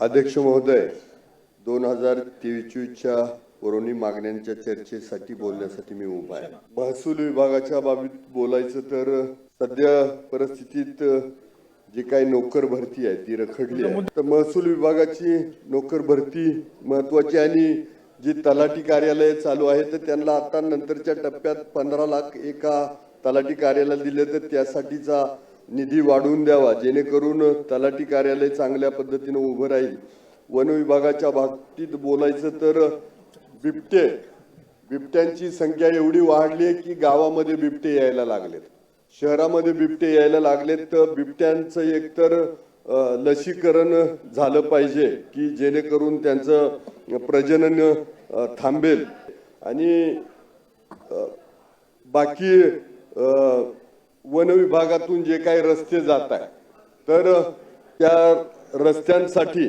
अध्यक्ष महोदय दोन हजार तेवीसच्या पुरवणी मागण्यांच्या चर्चेसाठी बोलण्यासाठी मी उभा आहे. महसूल विभागाच्या बाबतीत बोलायचं तर सध्या परिस्थितीत जी काही नोकर भरती आहे ती रखडली आहे. तर महसूल विभागाची नोकर भरती महत्वाची आणि जी तलाठी कार्यालय चालू आहे तर त्यांना आता नंतरच्या टप्प्यात पंधरा लाख एका तलाठी कार्यालयाला दिले तर त्यासाठीचा निधी वाढवून द्यावा जेणेकरून तलाठी कार्यालय चांगल्या पद्धतीनं उभं राहील. वन विभागाच्या बाबतीत बोलायचं तर बिबटे बिबट्यांची संख्या एवढी वाढली आहे की गावामध्ये बिबटे यायला लागलेत. शहरामध्ये बिबटे यायला लागलेत तर बिबट्यांचं एकतर लसीकरण झालं पाहिजे की जेणेकरून त्यांचं प्रजनन थांबेल. आणि बाकी वन विभागातून जे काही रस्ते जात आहे तर त्या रस्त्यांसाठी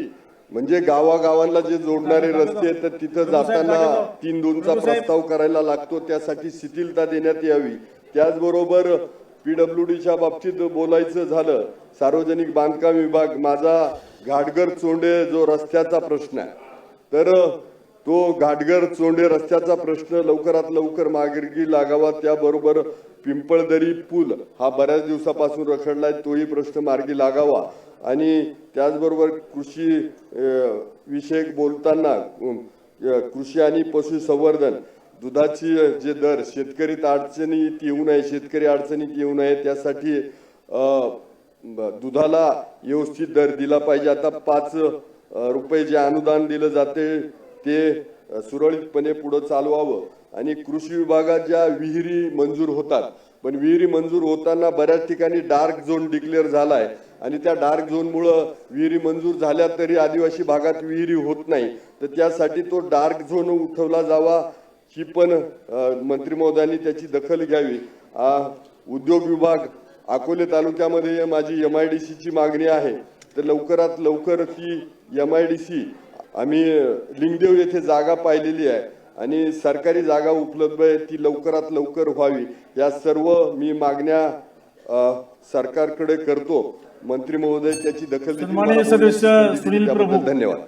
म्हणजे गावागावांना जे जोडणारे रस्ते आहेत तर तिथं जाताना तीन दोनचा प्रस्ताव करायला लागतो त्यासाठी शिथिलता देण्यात यावी. त्याचबरोबर पीडब्ल्यू डीच्या बाबतीत बोलायचं झालं सार्वजनिक बांधकाम विभाग माझा घाटगर चोंडे जो रस्त्याचा प्रश्न आहे तर तो घाटघर चोंडे रस्त्याचा प्रश्न लवकरात लवकर मार्गी लागावा त्याबरोबर पिंपळदरी पूल हा बऱ्याच दिवसापासून रखडलाय तोही प्रश्न मार्गी लागावा. आणि त्याचबरोबर कृषी विषयक बोलताना कृषी आणि पशुसंवर्धन दुधाची जे दर शेतकरी अडचणीत येऊ नये शेतकरी अडचणीत येऊ नये त्यासाठी दुधाला व्यवस्थित दर दिला पाहिजे. आता पाच रुपये जे अनुदान दिलं जाते ते सुरळीतपणे पुढे चालवावं. आणि कृषी विभागात ज्या विहिरी मंजूर होतात पण विहिरी मंजूर होताना बऱ्याच ठिकाणी डार्क झोन डिक्लेअर झालाय. आणि त्या डार्क झोनमुळं विहिरी मंजूर झाल्या तरी आदिवासी भागात विहिरी होत नाही. तर त्यासाठी तो डार्क झोन उठवला जावा ही पण मंत्री महोदयांनी त्याची दखल घ्यावी. उद्योग विभाग अकोले तालुक्यामध्ये माझी एम आय डी सीची मागणी आहे. तर लवकरात लवकर ती एम आय डी सी आम्ही लिंगदेव येथे जागा पाहिलेली आहे आणि सरकारी जागा उपलब्ध आहे ती लवकरात लवकर व्हावी. या सर्व मी मागण्या सरकारकडे करतो. मंत्री महोदय त्याची दखल सदस्य सुनील प्रभू. धन्यवाद.